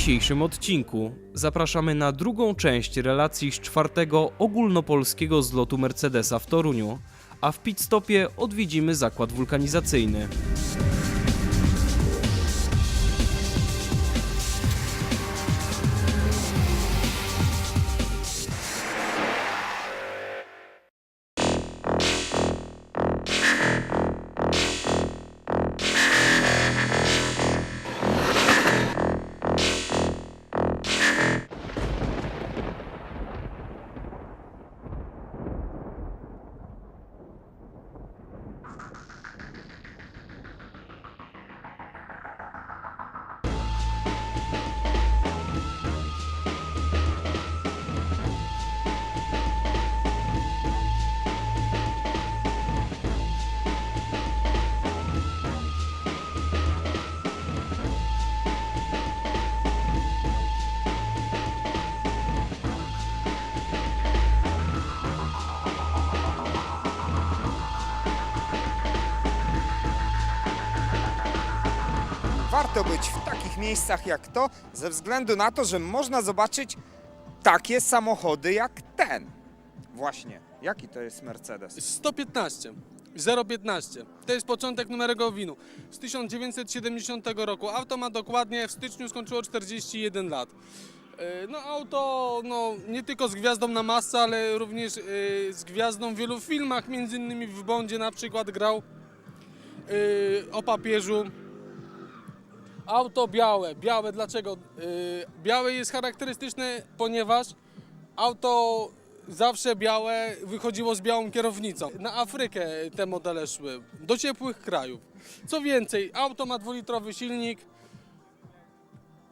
dzisiejszym odcinku zapraszamy na drugą część relacji z czwartego ogólnopolskiego zlotu Mercedesa w Toruniu, a w pit stopie odwiedzimy zakład wulkanizacyjny. Warto być w takich miejscach jak to, ze względu na to, że można zobaczyć takie samochody jak ten. Właśnie. Jaki to jest Mercedes? 115. 015. To jest początek numerego winu. Z 1970 roku. Auto ma dokładnie w styczniu skończyło 41 lat. E, No auto no, nie tylko z gwiazdą na masce, ale również e, z gwiazdą w wielu filmach, między innymi w Bondzie na przykład grał e, o papieżu. Auto białe. Białe dlaczego? E, Białe jest charakterystyczne, ponieważ auto zawsze białe wychodziło z białą kierownicą. Na Afrykę te modele szły, do ciepłych krajów. Co więcej, auto ma dwulitrowy silnik,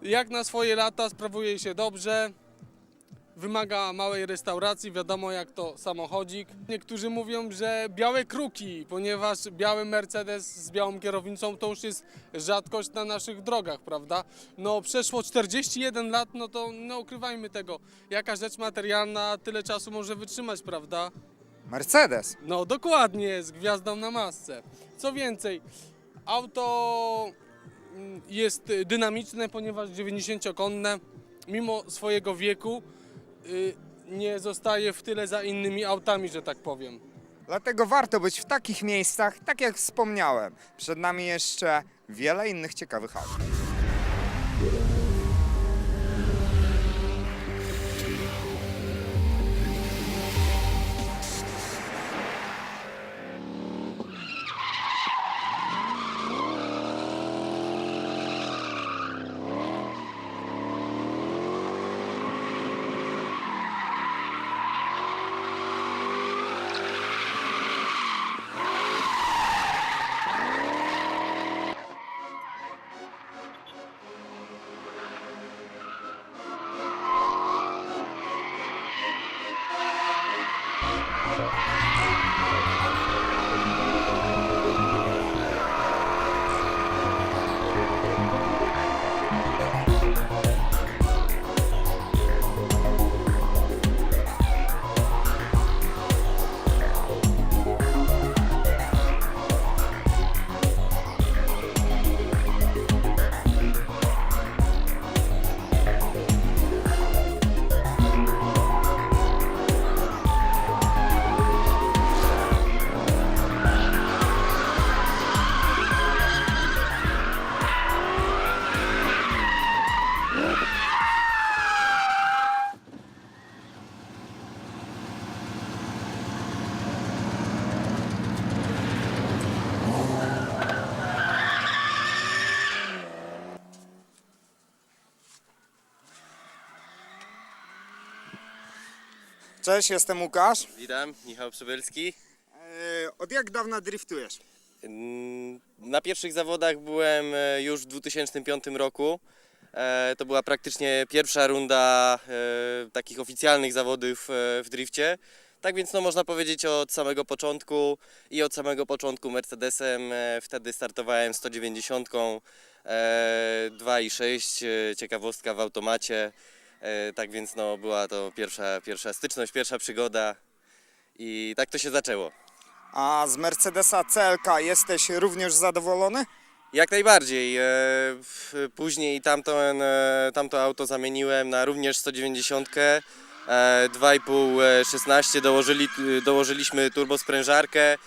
jak na swoje lata sprawuje się dobrze, wymaga małej restauracji, wiadomo jak to samochodzik. Niektórzy mówią, że białe kruki, ponieważ biały Mercedes z białą kierownicą to już jest rzadkość na naszych drogach, prawda? No przeszło 41 lat, no to no ukrywajmy tego, jaka rzecz materialna tyle czasu może wytrzymać, prawda? Mercedes. No dokładnie, z gwiazdą na masce. Co więcej, auto mm, jest dynamiczne, ponieważ 90-konne, mimo swojego wieku, nie zostaje w tyle za innymi autami, że tak powiem. Dlatego warto być w takich miejscach, tak jak wspomniałem. Przed nami jeszcze wiele innych ciekawych aut. Cześć, jestem Łukasz. Witam, Michał Przybylski. E, Od jak dawna driftujesz? Na pierwszych zawodach byłem e, już w 2005 roku. E, To była praktycznie pierwsza runda takich oficjalnych zawodów w drifcie. Tak więc no, można powiedzieć od samego początku i od samego początku Mercedesem. Wtedy startowałem 190, e, 2,6, e, ciekawostka w automacie. E, Tak więc no, była to pierwsza, pierwsza styczność, pierwsza przygoda i tak to się zaczęło. A z Mercedesa CLK jesteś również zadowolony? Jak najbardziej. E, Później tamten, e, tamto auto zamieniłem na również 190. E, 2,5 e, 16 dołożyli, dołożyliśmy turbosprężarkę.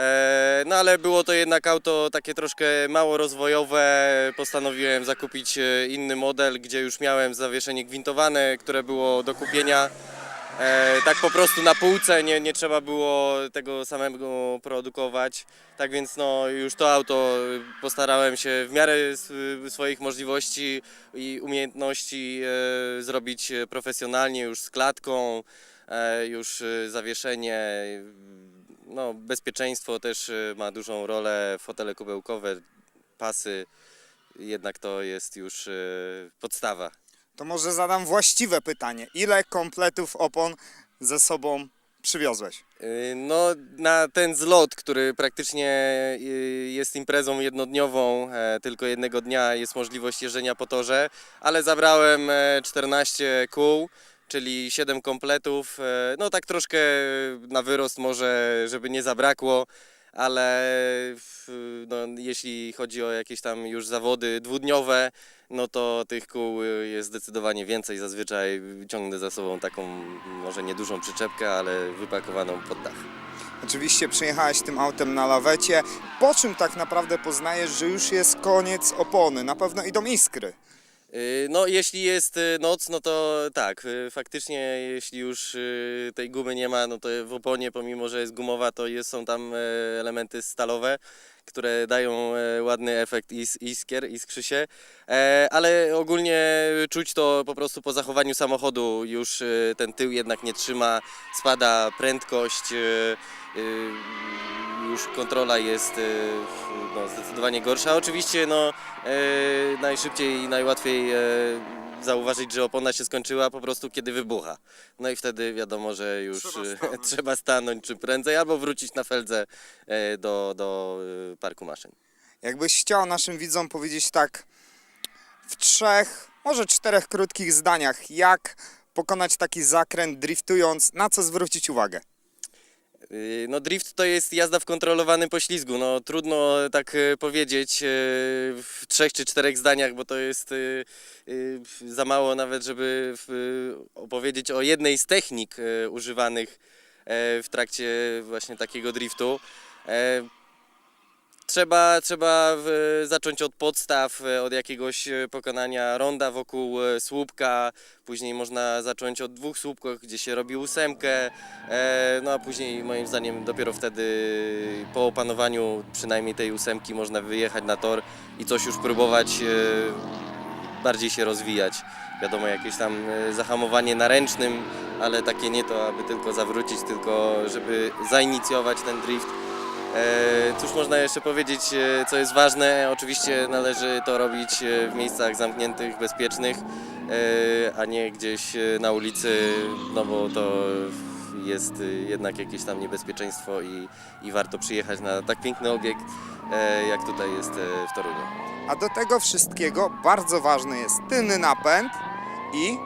E, No ale było to jednak auto takie troszkę mało rozwojowe. Postanowiłem zakupić e, inny model, gdzie już miałem zawieszenie gwintowane, które było do kupienia. E, tak po prostu na półce, nie, nie trzeba było tego samego produkować. Tak więc no, już to auto postarałem się w miarę swoich możliwości i umiejętności zrobić profesjonalnie, już z klatką, już zawieszenie, no, bezpieczeństwo też e, ma dużą rolę, fotele kubełkowe, pasy, jednak to jest już e, podstawa. To może zadam właściwe pytanie. Ile kompletów opon ze sobą przywiozłeś? Y, No, na ten zlot, który praktycznie y, jest imprezą jednodniową, e, tylko jednego dnia jest możliwość jeżdżenia po torze, ale zabrałem e, 14 kół, czyli 7 kompletów. e, No tak troszkę na wyrost może, żeby nie zabrakło, ale no, jeśli chodzi o jakieś tam już zawody dwudniowe, no to tych kół jest zdecydowanie więcej. Zazwyczaj ciągnę za sobą taką może niedużą przyczepkę, ale wypakowaną pod dach. Oczywiście przyjechałeś tym autem na lawecie. Po czym tak naprawdę poznajesz, że już jest koniec opony? Na pewno idą iskry. Y, No, jeśli jest y, noc, no to tak, y, faktycznie jeśli już tej gumy nie ma, no to w oponie, pomimo że jest gumowa, to jest, są tam e, elementy stalowe, które dają e, ładny efekt is, iskier, iskrzy się, E, ale ogólnie czuć to po prostu po zachowaniu samochodu, już ten tył jednak nie trzyma, spada prędkość, już kontrola jest e, no, zdecydowanie gorsza. Oczywiście no, e, najszybciej i najłatwiej e, zauważyć, że opona się skończyła po prostu kiedy wybucha. No i wtedy wiadomo, że już Trzeba stanąć. trzeba stanąć czym prędzej albo wrócić na feldze do, do parku maszyn. Jakbyś chciał naszym widzom powiedzieć tak w trzech, może czterech krótkich zdaniach, jak pokonać taki zakręt driftując, na co zwrócić uwagę? Yy, No drift to jest jazda w kontrolowanym poślizgu. No trudno tak e, powiedzieć e, w trzech czy czterech zdaniach, bo to jest e, e, za mało nawet, żeby opowiedzieć o jednej z technik e, używanych e, w trakcie właśnie takiego driftu. Trzeba, trzeba zacząć od podstaw, e, od jakiegoś e, pokonania ronda wokół e, słupka, później można zacząć od dwóch słupków, gdzie się robi ósemkę, no a później moim zdaniem dopiero wtedy po opanowaniu przynajmniej tej ósemki można wyjechać na tor i coś już próbować bardziej się rozwijać. Wiadomo, jakieś tam zahamowanie na ręcznym, ale takie nie to, aby tylko zawrócić, tylko żeby zainicjować ten drift. E, Cóż można jeszcze powiedzieć, e, co jest ważne? Oczywiście należy to robić e, w miejscach zamkniętych, bezpiecznych, a nie gdzieś na ulicy, no bo to jest jednak jakieś tam niebezpieczeństwo i, i warto przyjechać na tak piękny obiekt, jak tutaj jest w Toruniu. A do tego wszystkiego bardzo ważny jest tylny napęd i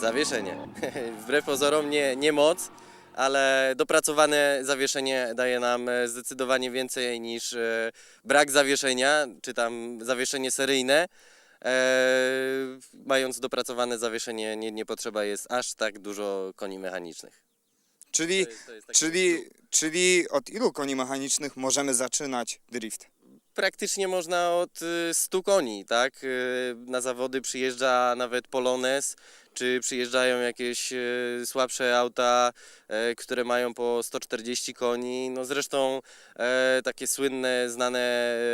Zawieszenie. Wbrew pozorom nie, nie moc, ale dopracowane zawieszenie daje nam e, zdecydowanie więcej niż e, brak zawieszenia, czy tam zawieszenie seryjne. E, mając dopracowane zawieszenie nie, nie potrzeba jest aż tak dużo koni mechanicznych. czyli, To jest- to jest taki czyli, czyli od ilu koni mechanicznych możemy zaczynać drift? Praktycznie można od y, 100 koni, tak? Y, Na zawody przyjeżdża nawet Polones, czy przyjeżdżają jakieś y, słabsze auta, e, które mają po 140 koni. No zresztą e, takie słynne, znane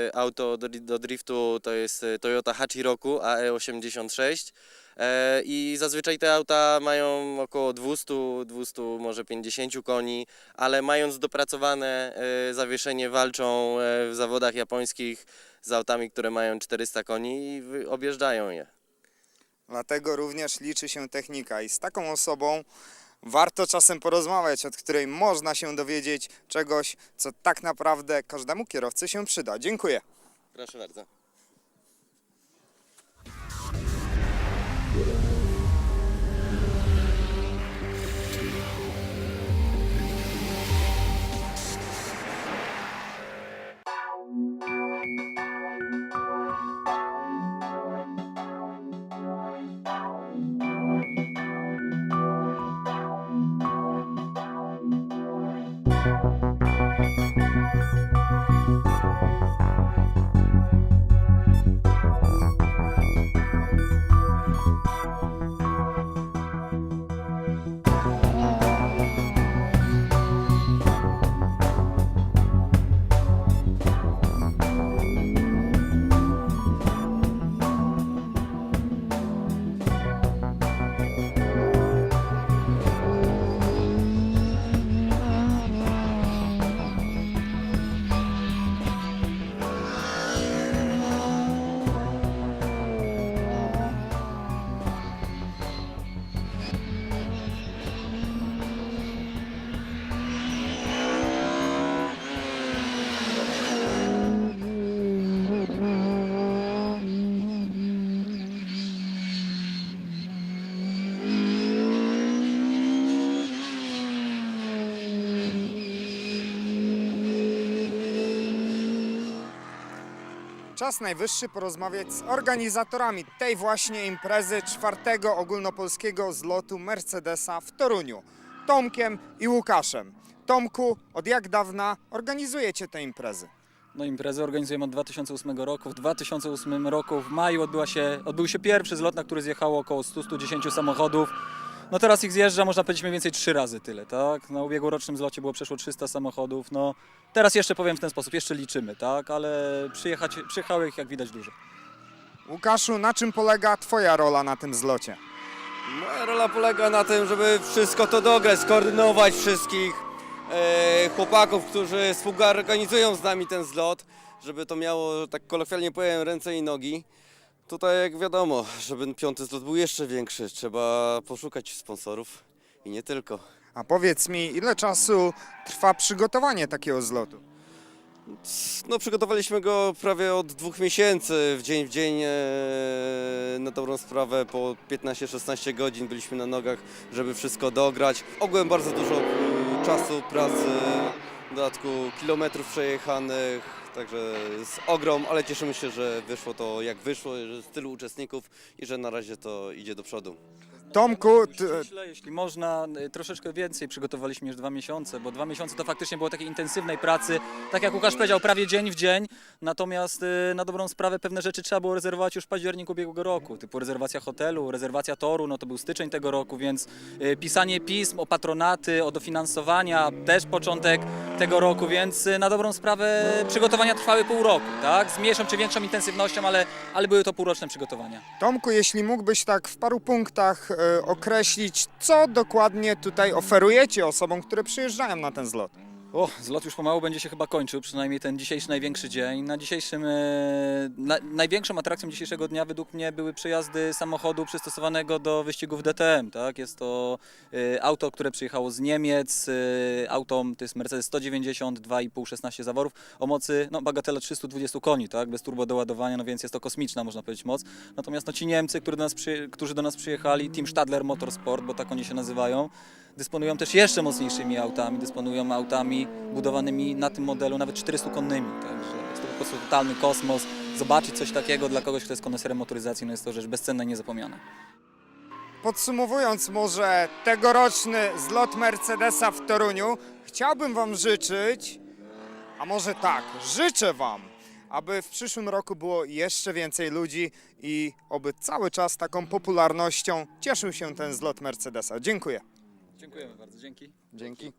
e, auto do, driftu to jest e, Toyota Hachiroku AE86. E, I zazwyczaj te auta mają około 200, 200, może 50 koni, ale mając dopracowane e, zawieszenie walczą e, w zawodach japońskich z autami, które mają 400 koni i objeżdżają je. Dlatego również liczy się technika i z taką osobą warto czasem porozmawiać, od której można się dowiedzieć czegoś, co tak naprawdę każdemu kierowcy się przyda. Dziękuję. Proszę bardzo. Czas najwyższy porozmawiać z organizatorami tej właśnie imprezy czwartego ogólnopolskiego zlotu Mercedesa w Toruniu, Tomkiem i Łukaszem. Tomku, od jak dawna organizujecie te imprezy? No imprezę organizujemy od 2008 roku. W 2008 roku w maju odbyła się, odbył się pierwszy zlot, na który zjechało około 100-110 samochodów. No teraz ich zjeżdża, można powiedzieć mniej więcej trzy razy tyle, tak? Na ubiegłorocznym zlocie było przeszło 300 samochodów. No teraz jeszcze powiem w ten sposób, jeszcze liczymy, tak? Ale przyjechać, przyjechało ich jak widać dużo. Łukaszu, na czym polega Twoja rola na tym zlocie? Moja rola polega na tym, żeby wszystko to dograć, skoordynować wszystkich e, chłopaków, którzy współorganizują z nami ten zlot, żeby to miało, tak kolokwialnie powiem, ręce i nogi. Tutaj jak wiadomo, żeby piąty zlot był jeszcze większy, trzeba poszukać sponsorów i nie tylko. A powiedz mi, ile czasu trwa przygotowanie takiego zlotu? No przygotowaliśmy go prawie od dwóch miesięcy, w dzień w dzień, e, na dobrą sprawę po 15-16 godzin byliśmy na nogach, żeby wszystko dograć. Ogółem bardzo dużo e, czasu, pracy, w dodatku kilometrów przejechanych, także jest ogrom, ale cieszymy się, że wyszło to jak wyszło, że z tylu uczestników i że na razie to idzie do przodu. Tomku, ty, jeśli można, y, troszeczkę więcej przygotowaliśmy niż dwa miesiące, bo dwa miesiące to faktycznie było takiej intensywnej pracy, tak jak Łukasz powiedział, prawie dzień w dzień, natomiast y, na dobrą sprawę pewne rzeczy trzeba było rezerwować już w październiku ubiegłego roku, typu rezerwacja hotelu, rezerwacja toru, no to był styczeń tego roku, więc y, pisanie pism o patronaty, o dofinansowania, też początek tego roku, więc na dobrą sprawę przygotowania trwały pół roku, tak, z mniejszą czy większą intensywnością, ale, ale były to półroczne przygotowania. Tomku, jeśli mógłbyś tak w paru punktach określić, co dokładnie tutaj oferujecie osobom, które przyjeżdżają na ten zlot? O, zlot już pomału będzie się chyba kończył, przynajmniej ten dzisiejszy największy dzień. Na dzisiejszym, e, na, największą atrakcją dzisiejszego dnia według mnie były przejazdy samochodu przystosowanego do wyścigów DTM. Tak? Jest to e, auto, które przyjechało z Niemiec. E, auto to jest Mercedes 190, 2,5, 16 zaworów o mocy no, bagatela 320 koni, tak? bez turbo doładowania, no więc jest to kosmiczna, można powiedzieć, moc. Natomiast no, ci Niemcy, którzy do, nas przy, którzy do nas przyjechali, Team Stadler Motorsport, bo tak oni się nazywają, dysponują też jeszcze mocniejszymi autami, dysponują autami budowanymi na tym modelu nawet 400-konnymi, także jest to po prostu totalny kosmos. Zobaczyć coś takiego dla kogoś, kto jest koneserem motoryzacji, no jest to rzecz bezcenna i niezapomniana. Podsumowując może tegoroczny zlot Mercedesa w Toruniu, chciałbym Wam życzyć, a może tak, życzę Wam, aby w przyszłym roku było jeszcze więcej ludzi i oby cały czas taką popularnością cieszył się ten zlot Mercedesa. Dziękuję. Dziękujemy bardzo, dzięki. Dzięki.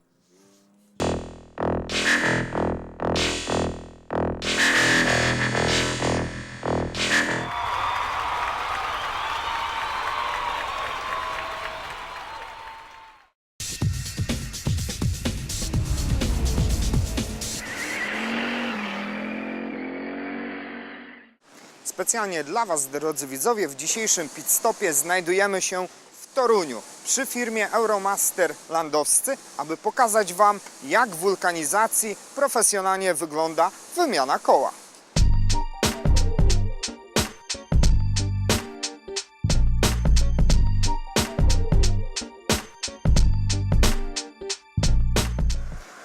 Specjalnie dla Was, drodzy widzowie, w dzisiejszym pit stopie znajdujemy się Toruniu przy firmie Euromaster Landowscy, aby pokazać Wam, jak w wulkanizacji profesjonalnie wygląda wymiana koła.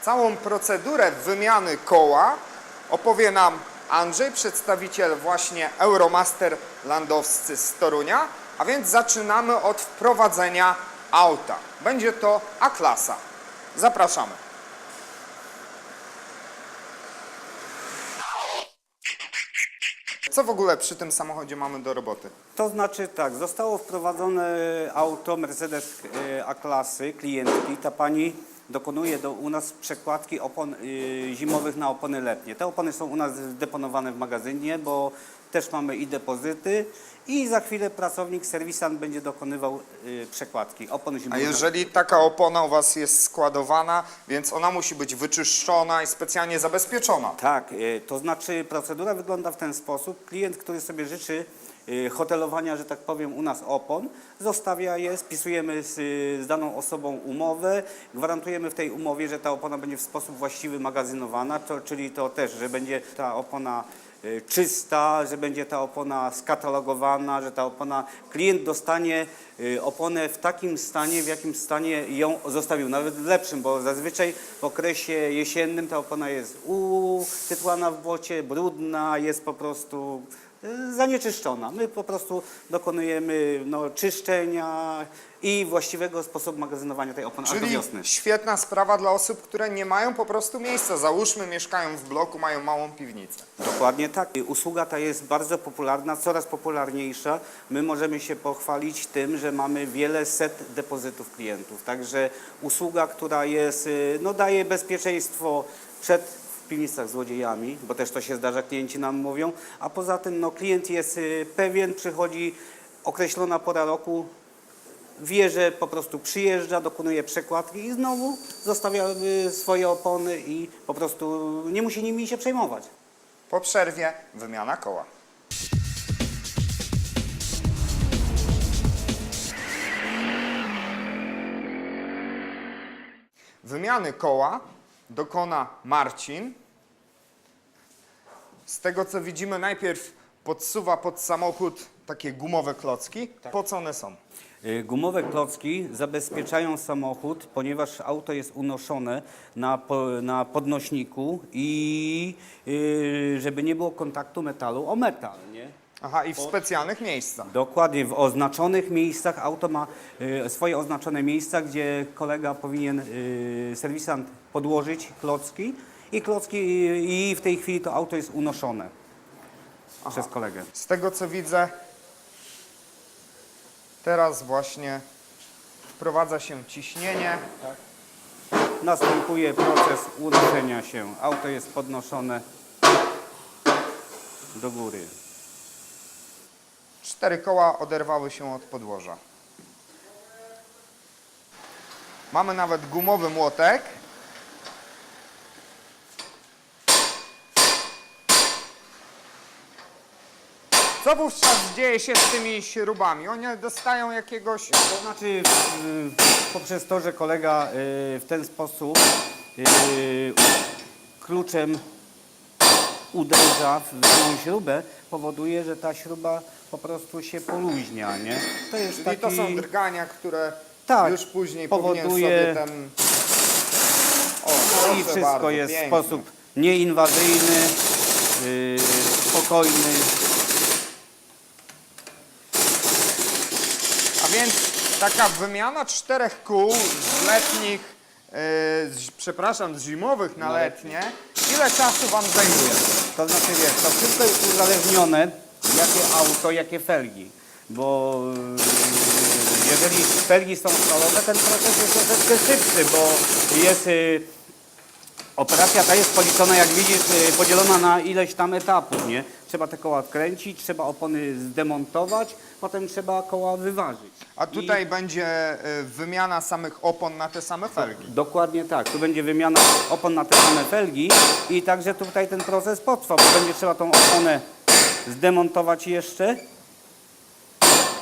Całą procedurę wymiany koła opowie nam Andrzej, przedstawiciel właśnie Euromaster Landowscy z Torunia, a więc zaczynamy od wprowadzenia auta. Będzie to A-klasa. Zapraszamy. Co w ogóle przy tym samochodzie mamy do roboty? To znaczy tak, zostało wprowadzone auto Mercedes e, A-klasy klientki. Ta pani dokonuje do, u nas przekładki opon y, zimowych na opony letnie. Te opony są u nas deponowane w magazynie, bo też mamy i depozyty i za chwilę pracownik, serwisant będzie dokonywał y, przekładki opon A jeżeli taka opona u Was jest składowana, więc ona musi być wyczyszczona i specjalnie zabezpieczona. Tak, y, to znaczy procedura wygląda w ten sposób. Klient, który sobie życzy y, hotelowania, że tak powiem, u nas opon, zostawia je, spisujemy z, y, z daną osobą umowę, gwarantujemy w tej umowie, że ta opona będzie w sposób właściwy magazynowana, to, czyli to też, że będzie ta opona czysta, że będzie ta opona skatalogowana, że ta opona, klient dostanie y, oponę w takim stanie, w jakim stanie ją zostawił, nawet lepszym, bo zazwyczaj w okresie jesiennym ta opona jest utytłana w błocie, brudna, jest po prostu y, zanieczyszczona. My po prostu dokonujemy no, czyszczenia i właściwego sposobu magazynowania tej opony aż do Czyli wiosny. świetna sprawa dla osób, które nie mają po prostu miejsca. Załóżmy, mieszkają w bloku, mają małą piwnicę. Dokładnie tak. Usługa ta jest bardzo popularna, coraz popularniejsza. My możemy się pochwalić tym, że mamy wiele set depozytów klientów. Także usługa, która jest, y, no daje bezpieczeństwo przed w piwnicach złodziejami, bo też to się zdarza, klienci nam mówią, a poza tym no, klient jest y, pewien, przychodzi określona pora roku, wie, że po prostu przyjeżdża, dokonuje przekładki i znowu zostawia y, swoje opony i po prostu nie musi nimi się przejmować. Po przerwie wymiana koła. Wymiany koła dokona Marcin. Z tego co widzimy, najpierw podsuwa pod samochód takie gumowe klocki. Po co one są? Y, Gumowe klocki zabezpieczają samochód, ponieważ auto jest unoszone na, po, na podnośniku i y, żeby nie było kontaktu metalu o metal. Nie? Aha, i w specjalnych miejscach. Dokładnie, w oznaczonych miejscach auto ma y, swoje oznaczone miejsca, gdzie kolega powinien, y, serwisant podłożyć klocki i klocki i w tej chwili to auto jest unoszone przez kolegę. Z tego co widzę, teraz właśnie wprowadza się ciśnienie. Następuje proces unoszenia się. Auto jest podnoszone do góry. Cztery koła oderwały się od podłoża. Mamy nawet gumowy młotek. Co wówczas dzieje się z tymi śrubami? One dostają jakiegoś... To znaczy y, poprzez to, że kolega y, w ten sposób y, kluczem uderza w daną śrubę, powoduje, że ta śruba po prostu się poluźnia, nie? To jest Czyli taki... to są drgania, które Tak, już później powoduje- powinien sobie ten... O, I wszystko bardzo, jest w sposób nieinwazyjny, y, spokojny. Więc taka wymiana czterech kół z letnich, e, z, przepraszam, z zimowych na letnie, ile czasu Wam zajmuje? To znaczy wiesz, to wszystko jest uzależnione, jakie auto, jakie felgi. Bo yy, jeżeli felgi są stalowe, ten proces jest troszeczkę szybszy, bo jest yy, operacja ta jest policzona, jak widzisz, yy, podzielona na ileś tam etapów, nie? Trzeba te koła odkręcić, trzeba opony zdemontować, potem trzeba koła wyważyć. A tutaj będzie e, wymiana samych opon na te same felgi. Dokładnie tak. Tu będzie wymiana opon na te same felgi i także tutaj ten proces potrwa, bo będzie trzeba tą oponę zdemontować jeszcze,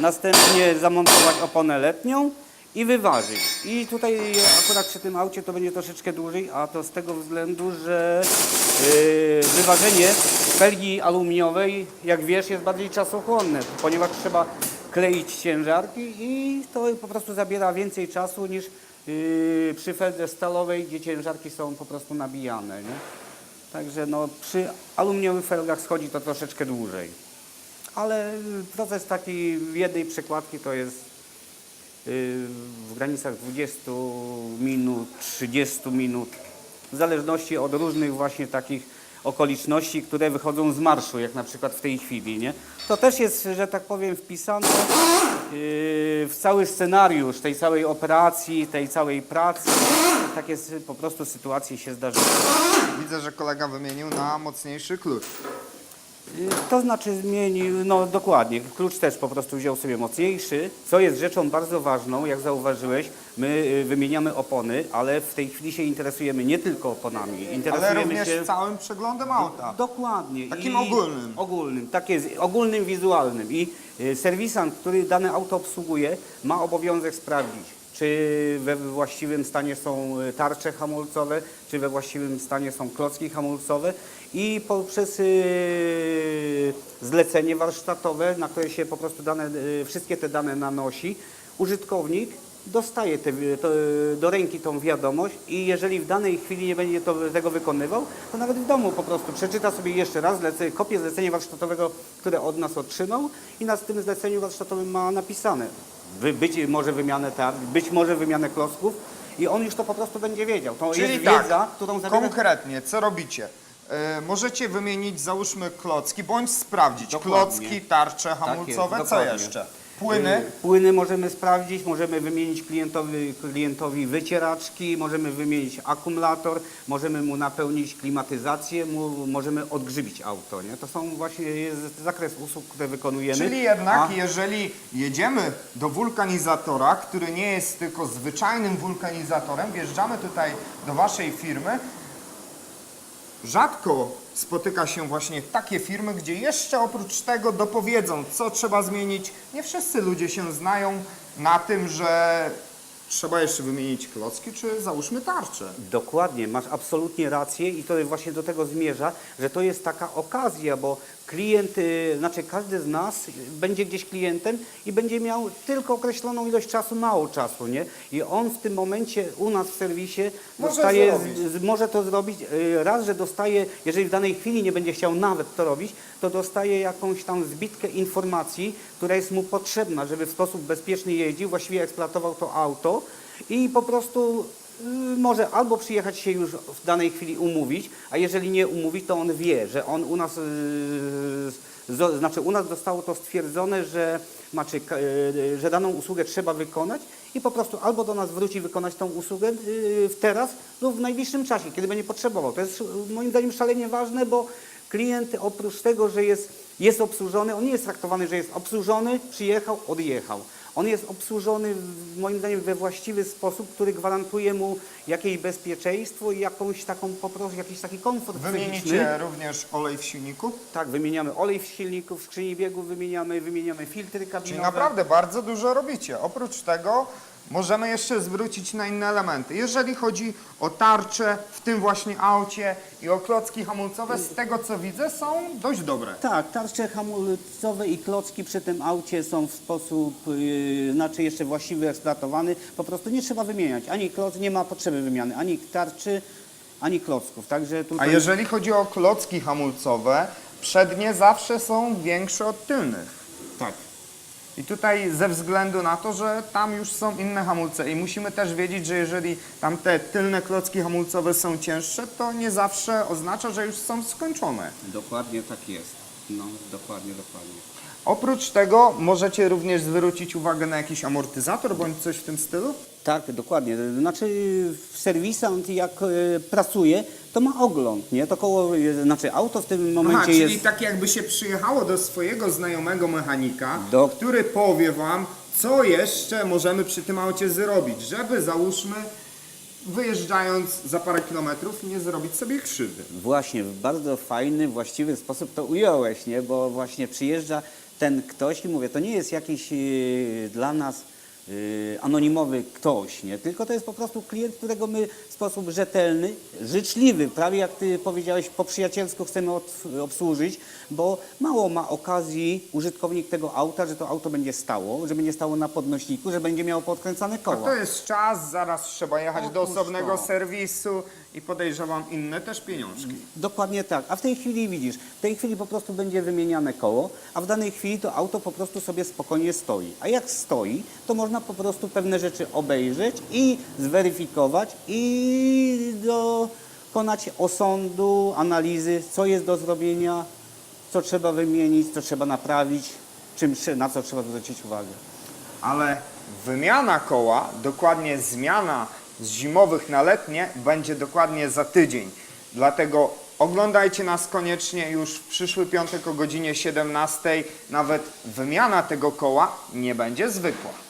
następnie zamontować oponę letnią i wyważyć. I tutaj akurat przy tym aucie to będzie troszeczkę dłużej, a to z tego względu, że yy, wyważenie felgi aluminiowej, jak wiesz, jest bardziej czasochłonne, ponieważ trzeba kleić ciężarki i to po prostu zabiera więcej czasu niż yy, przy feldze stalowej, gdzie ciężarki są po prostu nabijane. Nie? Także no, przy aluminiowych felgach schodzi to troszeczkę dłużej. Ale proces taki jednej przekładki to jest w granicach 20 minut, 30 minut, w zależności od różnych właśnie takich okoliczności, które wychodzą z marszu, jak na przykład w tej chwili, nie? To też jest, że tak powiem, wpisane yy, w cały scenariusz tej całej operacji, tej całej pracy. Takie po prostu sytuacje się zdarzają. Widzę, że kolega wymienił na mocniejszy klucz. Y, To znaczy zmienił, no dokładnie, klucz też po prostu wziął sobie mocniejszy, co jest rzeczą bardzo ważną, jak zauważyłeś, my y, wymieniamy opony, ale w tej chwili się interesujemy nie tylko oponami, Ale interesujemy również się... całym przeglądem auta. Dokładnie. Takim ogólnym. Ogólnym, tak jest, ogólnym, wizualnym. I y, serwisant, który dane auto obsługuje, ma obowiązek sprawdzić czy we właściwym stanie są y, tarcze hamulcowe, czy we właściwym stanie są klocki hamulcowe i poprzez y, zlecenie warsztatowe, na które się po prostu dane, y, wszystkie te dane nanosi, użytkownik dostaje te, to, do ręki tą wiadomość i jeżeli w danej chwili nie będzie to, tego wykonywał, to nawet w domu po prostu przeczyta sobie jeszcze raz kopię zlecenia warsztatowego, które od nas otrzymał i na tym zleceniu warsztatowym ma napisane być może wymianę tarcz, być może wymianę klocków i on już to po prostu będzie wiedział. To Czyli jest tak, wiedza, którą zabiera... Konkretnie, co robicie? E, możecie wymienić, załóżmy, klocki, bądź sprawdzić Dokładnie. klocki, tarcze Tak hamulcowe, jest, co dokładnie. jeszcze? Płyny? Y, Płyny możemy sprawdzić, możemy wymienić klientowi, klientowi wycieraczki, możemy wymienić akumulator, możemy mu napełnić klimatyzację, mu, możemy odgrzybić auto. Nie? To są właśnie jest zakres usług, które wykonujemy. Czyli jednak, A- jeżeli jedziemy do wulkanizatora, który nie jest tylko zwyczajnym wulkanizatorem, wjeżdżamy tutaj do Waszej firmy, rzadko spotyka się właśnie takie firmy, gdzie jeszcze oprócz tego dopowiedzą, co trzeba zmienić. Nie wszyscy ludzie się znają na tym, że trzeba jeszcze wymienić klocki, czy załóżmy tarczę. Dokładnie, masz absolutnie rację i to właśnie do tego zmierza, że to jest taka okazja, bo klient, znaczy każdy z nas będzie gdzieś klientem i będzie miał tylko określoną ilość czasu, mało czasu, nie? I on w tym momencie u nas w serwisie Może dostaje, z, może to zrobić, y, raz, że dostaje, jeżeli w danej chwili nie będzie chciał nawet to robić, to dostaje jakąś tam zbitkę informacji, która jest mu potrzebna, żeby w sposób bezpieczny jeździł, właściwie eksploatował to auto i po prostu może albo przyjechać się już w danej chwili umówić, a jeżeli nie umówić, to on wie, że on u nas, zo- znaczy u nas zostało to stwierdzone, że, znaczy, że daną usługę trzeba wykonać i po prostu albo do nas wróci wykonać tą usługę teraz lub w najbliższym czasie, kiedy będzie potrzebował. To jest moim zdaniem szalenie ważne, bo klient oprócz tego, że jest, jest obsłużony, on nie jest traktowany, że jest obsłużony, przyjechał, odjechał. On jest obsłużony moim zdaniem we właściwy sposób, który gwarantuje mu jakieś bezpieczeństwo i jakąś taką po prostu jakiś taki komfort psychiczny. Wymienicie również olej w silniku? Tak, wymieniamy olej w silniku, w skrzyni biegów wymieniamy, wymieniamy filtry Czyli kabinowe. naprawdę bardzo dużo robicie. Oprócz tego możemy jeszcze zwrócić na inne elementy. Jeżeli chodzi o tarcze w tym właśnie aucie i o klocki hamulcowe, z tego co widzę są dość dobre. Tak, tarcze hamulcowe i klocki przy tym aucie są w sposób, yy, znaczy jeszcze właściwy, eksploatowany. Po prostu nie trzeba wymieniać. Ani kloc, nie ma potrzeby wymiany, ani tarczy, ani klocków. Także A tutaj... jeżeli chodzi o klocki hamulcowe, przednie zawsze są większe od tylnych. Tak. I tutaj ze względu na to, że tam już są inne hamulce i musimy też wiedzieć, że jeżeli tam te tylne klocki hamulcowe są cięższe, to nie zawsze oznacza, że już są skończone. Dokładnie tak jest. No, dokładnie, dokładnie. Oprócz tego możecie również zwrócić uwagę na jakiś amortyzator bądź coś w tym stylu? Tak, dokładnie. Znaczy serwisant jak e, pracuje, to ma ogląd, nie? To koło, e, znaczy auto w tym momencie Aha, czyli jest... tak jakby się przyjechało do swojego znajomego mechanika, Do- który powie wam, co jeszcze możemy przy tym aucie zrobić, żeby załóżmy wyjeżdżając za parę kilometrów nie zrobić sobie krzywdy. Właśnie, w bardzo fajny, właściwy sposób to ująłeś, nie? Bo właśnie przyjeżdża ten ktoś i mówię, to nie jest jakiś e, dla nas anonimowy ktoś, nie? Tylko to jest po prostu klient, którego my w sposób rzetelny, życzliwy, prawie jak ty powiedziałeś, po przyjacielsku chcemy obsłużyć, bo mało ma okazji użytkownik tego auta, że to auto będzie stało, że będzie stało na podnośniku, że będzie miało podkręcane A koła. to jest czas, zaraz trzeba jechać do Otóż osobnego to. serwisu i podejrzewam inne też pieniążki. Dokładnie tak. A w tej chwili widzisz, w tej chwili po prostu będzie wymieniane koło, a w danej chwili to auto po prostu sobie spokojnie stoi. A jak stoi, to można po prostu pewne rzeczy obejrzeć i zweryfikować i dokonać osądu, analizy, co jest do zrobienia, co trzeba wymienić, co trzeba naprawić, czym, na co trzeba zwrócić uwagę. Ale wymiana koła, dokładnie zmiana z zimowych na letnie będzie dokładnie za tydzień. Dlatego oglądajcie nas koniecznie już w przyszły piątek o godzinie 17. Nawet wymiana tego koła nie będzie zwykła.